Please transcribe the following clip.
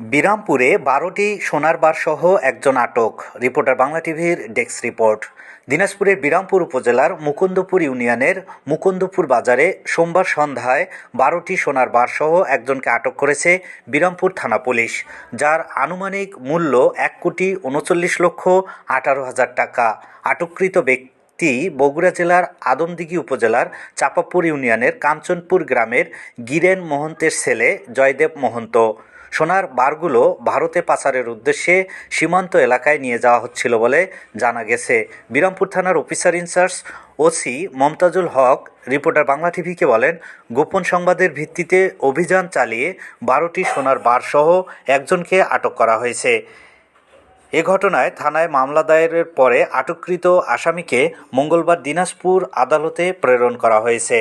বিরামপুরে বারোটি সোনার বার সহ একজন আটক। রিপোর্টার বাংলা টিভির ডেস্ক রিপোর্ট। দিনাজপুরের বিরামপুর উপজেলার মুকুন্দপুর ইউনিয়নের মুকুন্দপুর বাজারে সোমবার সন্ধ্যায় বারোটি সোনার বার সহ একজনকে আটক করেছে বিরামপুর থানা পুলিশ, যার আনুমানিক মূল্য এক কোটি উনচল্লিশ লক্ষ আঠারো হাজার টাকা। আটককৃত ব্যক্তি ব্যক্তি বগুড়া জেলার আদমদিঘি উপজেলার চাপাপুর ইউনিয়নের কাঞ্চনপুর গ্রামের গিরেন মহন্তের ছেলে জয়দেব মহন্ত। সোনার বারগুলো ভারতে পাচারের উদ্দেশ্যে সীমান্ত এলাকায় নিয়ে যাওয়া হচ্ছিল বলে জানা গেছে। বিরামপুর থানার officer in charge OC Momtazul Haque, reporter Bangla টিভিকে বলেন, গোপন সংবাদের ভিত্তিতে অভিযান চালিয়ে বারোটি সোনার বারসহ একজনকে আটক করা হয়েছে। এ ঘটনায় থানায় মামলা দায়েরের পরে আটককৃত আসামিকে মঙ্গলবার দিনাজপুর আদালতে প্রেরণ করা হয়েছে।